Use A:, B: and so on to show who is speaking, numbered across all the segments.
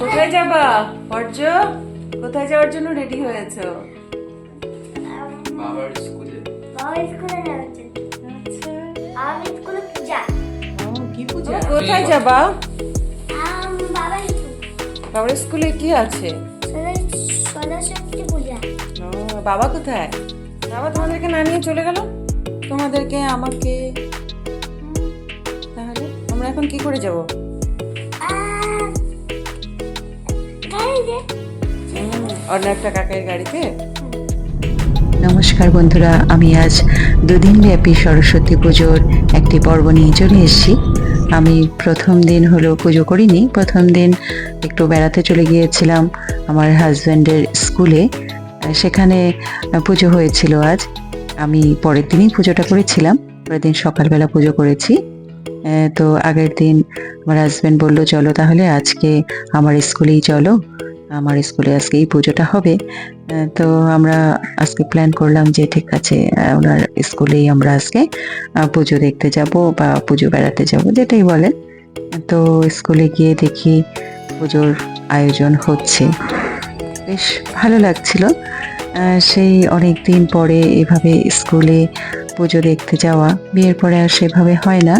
A: কোথায় যাবা? অর্জ কোথায় যাওয়ার জন্য রেডি হয়েছো?
B: বাবার স্কুলে।
C: বাবা স্কুলে যাচ্ছে আমি স্কুলে পূজা।
B: কি পূজা?
A: কোথায় যাবা?
C: আম বাবা
A: বাবার স্কুলে কি আছে?
C: সরস্বতী পূজা।
A: বাবা কোথায়? বাবা তোমাদেরকে না নিয়ে চলে গেল? তোমাদেরকে আমাকে তাহলে আমরা এখন কি করে যাব? অন্য একটা কাকের গাড়িতে?
D: নমস্কার বন্ধুরা আমি আজ দুদিন ব্যাপী সরস্বতী পুজোর একটি পর্ব নিয়ে চলে এসেছি। আমি প্রথম দিন হলো পুজো করিনি প্রথম দিন একটু বেড়াতে চলে গিয়েছিলাম আমার হাজব্যান্ডের স্কুলে। সেখানে পুজো হয়েছিল আজ। আমি পরের দিনই পুজোটা করেছিলাম পরের দিন সকালবেলা পুজো করেছি। তো আগের দিন আমার হাজব্যান্ড বলল চলো তাহলে আজকে আমার স্কুলেই চলো। আমার স্কুলে আজকে এই পুজোটা হবে। তো আমরা আজকে প্ল্যান করলাম যে ঠিক আছে ওনার স্কুলেই আমরা আজকে পুজো দেখতে যাব বা পুজো বেড়াতে যাব, যেটাই বলেন। তো স্কুলে গিয়ে দেখি পুজোর আয়োজন হচ্ছে। বেশ ভালো লাগছিল। সেই অনেক দিন পরে এভাবে স্কুলে পুজো দেখতে যাওয়া, বিয়ের পরে আর সেভাবে হয় না।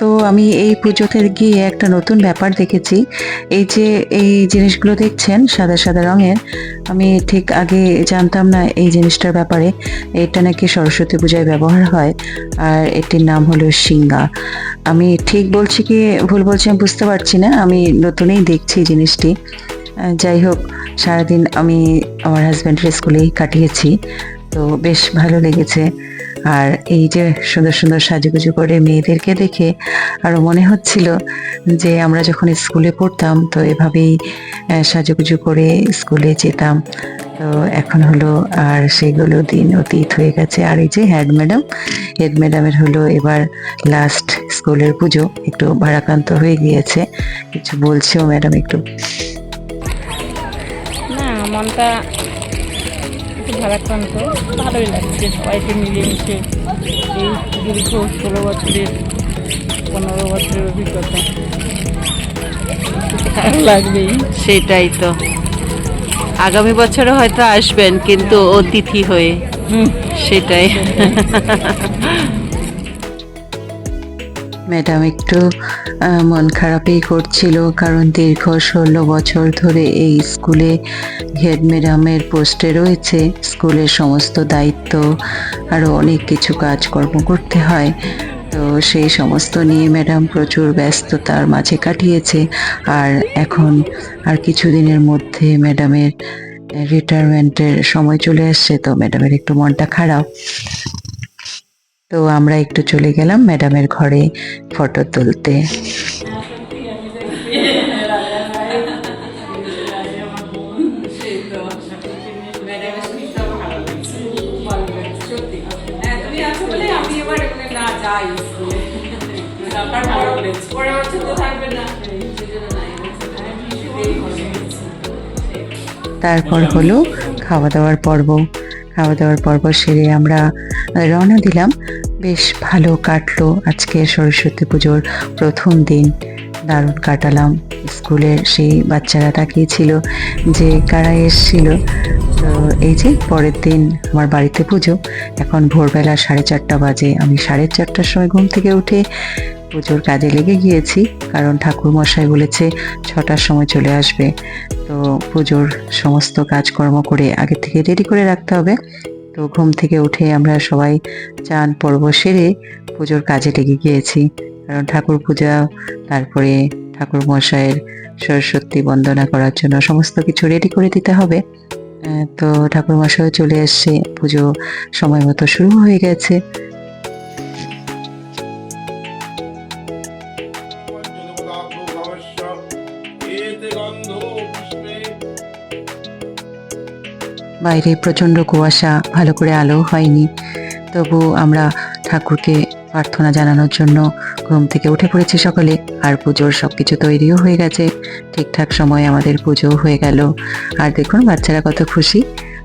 D: তো আমি এই পুজোতে গিয়ে একটা নতুন ব্যাপার দেখেছি। এই যে এই জিনিসগুলো দেখছেন, সাদা সাদা রঙের, আমি ঠিক আগে জানতাম না এই জিনিসটার ব্যাপারে। এটা নাকি সরস্বতী পূজায় ব্যবহার হয়, আর এটির নাম হলো সিঙ্গা আমি ঠিক বলছি কি ভুল বলছি আমি বুঝতে পারছি না, আমি নতুনই দেখছি জিনিসটি। যাই হোক, সারাদিন আমি আমার হাজব্যান্ডের স্কুলেই কাটিয়েছি, তো বেশ ভালো লেগেছে। আর এই যে সুন্দর সুন্দর সাজুগুজু করে মেয়েদেরকে দেখে আরও মনে হচ্ছিল যে আমরা যখন স্কুলে পড়তাম, তো এভাবেই সাজুগুজু করে স্কুলে যেতাম। তো এখন হলো আর সেগুলো দিন অতীত হয়ে গেছে। আর এই যে হেড ম্যাডাম, হেড ম্যাডামের হলো এবার লাস্ট স্কুলের পুজো, একটু ভারাক্রান্ত হয়ে গিয়েছে। কিছু বলছেও ম্যাডাম একটু।
E: না, মনটা ভারাক্রান্ত ভালোই লাগছে। সবাইকে মিলেমিশে এই দীর্ঘ ষোলো বছরের পনেরো বছরের অভিজ্ঞতা। ভালো লাগবেই
A: সেটাই তো। আগামী বছরও হয়তো আসবেন কিন্তু অতিথি হয়ে। সেটাই।
D: ম্যাডাম একটু মন খারাপই করছিল কারণ দীর্ঘ ষোলো বছর ধরে এই স্কুলে হেড ম্যাডামের পোস্টে রয়েছে। স্কুলের সমস্ত দায়িত্ব আরও অনেক কিছু কাজকর্ম করতে হয়। তো সেই সমস্ত নিয়ে ম্যাডাম প্রচুর ব্যস্ততার মাঝে কাটিয়েছে। আর এখন আর কিছুদিনের মধ্যে ম্যাডামের রিটায়ারমেন্টের সময় চলে আসছে। তো ম্যাডামের একটু মনটা খারাপ। তো আমরা একটু চলে গেলাম ম্যাডামের ঘরে ফটো তুলতে। তারপর হলো খাওয়া দাওয়ার পর্ব। খাওয়া দাওয়ার পর্ব সেরে আমরা রওনা দিলাম। বেশ ভালো কাটলো আজকে সরস্বতী পুজোর প্রথম দিন। দারুণ কাটালাম। স্কুলের সেই বাচ্চারা তাকিয়েছিল যে কারা এসছিল। তো এই যে পরের দিন আমার বাড়িতে পুজো। এখন ভোরবেলা সাড়ে চারটা বাজে। আমি সাড়ে চারটার সময় ঘুম থেকে উঠে পুজোর কাজে লেগে গিয়েছি। কারণ ঠাকুর মশাই বলেছে ছটার সময় চলে আসবে। তো পুজোর সমস্ত কাজকর্ম করে আগে থেকে রেডি করে রাখতে হবে। তো ঘুম থেকে উঠে আমরা সবাই চান পর্ব সেরে পুজোর কাজে লেগে গিয়েছি। কারণ ঠাকুর পূজা, তারপরে ঠাকুর মশাইয়ের সরস্বতী বন্দনা করার জন্য সমস্ত কিছু রেডি করে দিতে হবে। তো ঠাকুর মশাইও চলে এসছে। পুজো সময় মতো শুরু হয়ে গেছে। বাইরে প্রচণ্ড কুয়াশা, ভালো করে আলো হয়নি। তবু আমরা ঠাকুরকে প্রার্থনা জানানোর জন্য ঘুম থেকে উঠে পড়েছি সকলে, আর পুজোর সব কিছু তৈরিও হয়ে গেছে। ঠিকঠাক সময়ে আমাদের পুজো হয়ে গেল। আর দেখুন, বাচ্চারা কত খুশি।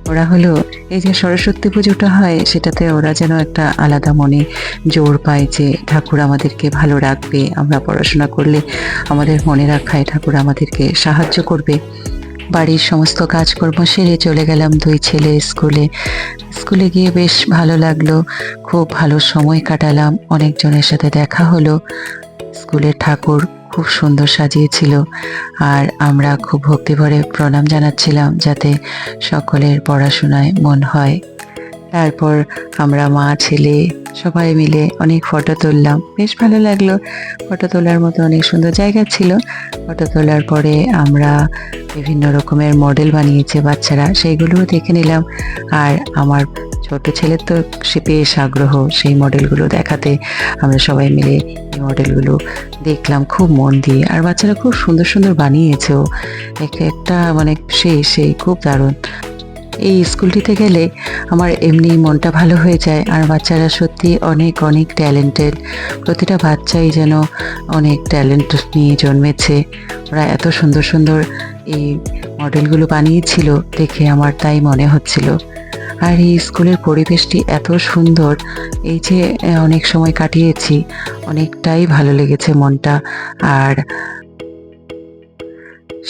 D: ওরা হলো, এই যে সরস্বতী পুজোটা হয়, সেটাতে ওরা যেন একটা আলাদা মনে জোর পায় যে ঠাকুর আমাদেরকে ভালো রাখবে। আমরা পড়াশোনা করলে আমাদের মনে রাখায় ঠাকুর আমাদেরকে সাহায্য করবে। বাড়ির সমস্ত কাজকর্ম সেরে চলে গেলাম দুই ছেলে স্কুলে। স্কুলে গিয়ে বেশ ভালো লাগল, খুব ভালো সময় কাটালাম, অনেকজনের সাথে দেখা হলো। স্কুলের ঠাকুর খুব সুন্দর সাজিয়েছিল, আর আমরা খুব ভক্তিভরে প্রণাম জানাচ্ছিলাম যাতে সকলের পড়াশোনায় মন হয়। তারপর আমরা মা, ছেলে সবাই মিলে অনেক ফটো তুললাম। বেশ ভালো লাগল, ফটো তোলার মতো অনেক সুন্দর জায়গা ছিল। ফটো তোলার পরে আমরা বিভিন্ন রকমের মডেল বানিয়েছে বাচ্চারা সেইগুলোও দেখে নিলাম। আর আমার ছোট ছেলের তো সে বেশ আগ্রহ সেই মডেলগুলো দেখাতে। আমরা সবাই মিলে এই মডেলগুলো দেখলাম খুব মন দিয়ে। আর বাচ্চারা খুব সুন্দর সুন্দর বানিয়েছেও এক একটা মানে সেই সেই খুব দারুণ। এই স্কুলটিতে গেলে আমার এমনি মনটা ভালো হয়ে যায় আর বাচ্চারা সত্যি অনেক অনেক ট্যালেন্টেড। প্রতিটা বাচ্চাই যেন অনেক ট্যালেন্ট নিয়ে জন্মেছে। ওরা এত সুন্দর সুন্দর এই মডেলগুলো বানিয়েছিল দেখে আমার তাই মনে হচ্ছিল। আর এই স্কুলের পরিবেশটি এত সুন্দর, এই যে অনেক সময় কাটিয়েছি, অনেকটাই ভালো লেগেছে মনটা। আর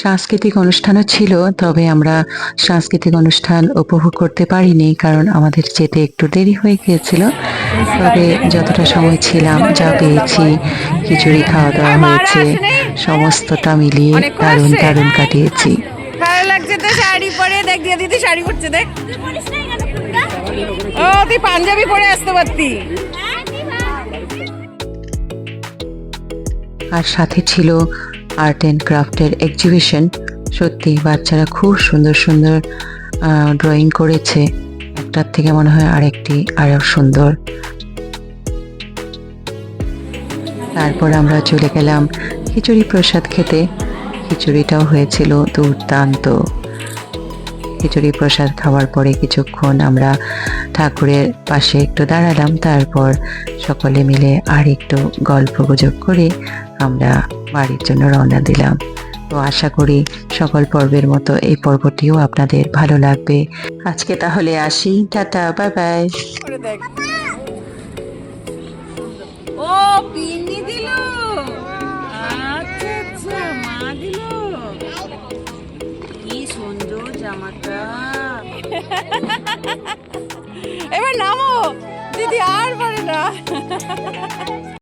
D: সাংস্কৃতিক অনুষ্ঠানও ছিল তবে আমরা সাংস্কৃতিক অনুষ্ঠান উপভোগ করতে পারিনি কারণ আমাদের যেতে একটু দেরি হয়ে গিয়েছিল। তবে যতটা সময় ছিলাম যা পেয়েছি খিচুড়ি খাওয়া দাওয়া হয়েছে সমস্তটা মিলিয়ে দারুণ দারুণ কাটিয়েছি।
A: ভালো লাগছে তো শাড়ি পরে দেখ দিয়ে দিদি শাড়ি পরছে দেখ।
C: তুই পড়িস না কেন কোনটা
A: ও তুই পাঞ্জাবি পরে আসতে পারতি।
C: তুই ভাব।
D: আর সাথে ছিল আর্ট অ্যান্ড ক্রাফটের এক্সিবিশন সত্যি বাচ্চারা খুব সুন্দর সুন্দর ড্রয়িং করেছে। একটার থেকে মনে হয় আরেকটি, আরও সুন্দর। তারপর আমরা চলে গেলাম খিচুড়ি প্রসাদ খেতে। খিচুড়িটাও হয়েছিল দুর্দান্ত। খিচুড়ি প্রসাদ খাওয়ার পরে কিছুক্ষণ আমরা ঠাকুরের পাশে একটু দাঁড়ালাম। তারপর সকলে মিলে আর একটু গল্প গুজব করে আমরা বাড়ির জন্য রওনা দিলাম। তো আশা করি সকল পর্বের মতো এই পর্বটিও আপনাদের ভালো লাগবে। আজকে তাহলে আসি। Tata, bye bye.
A: Yay!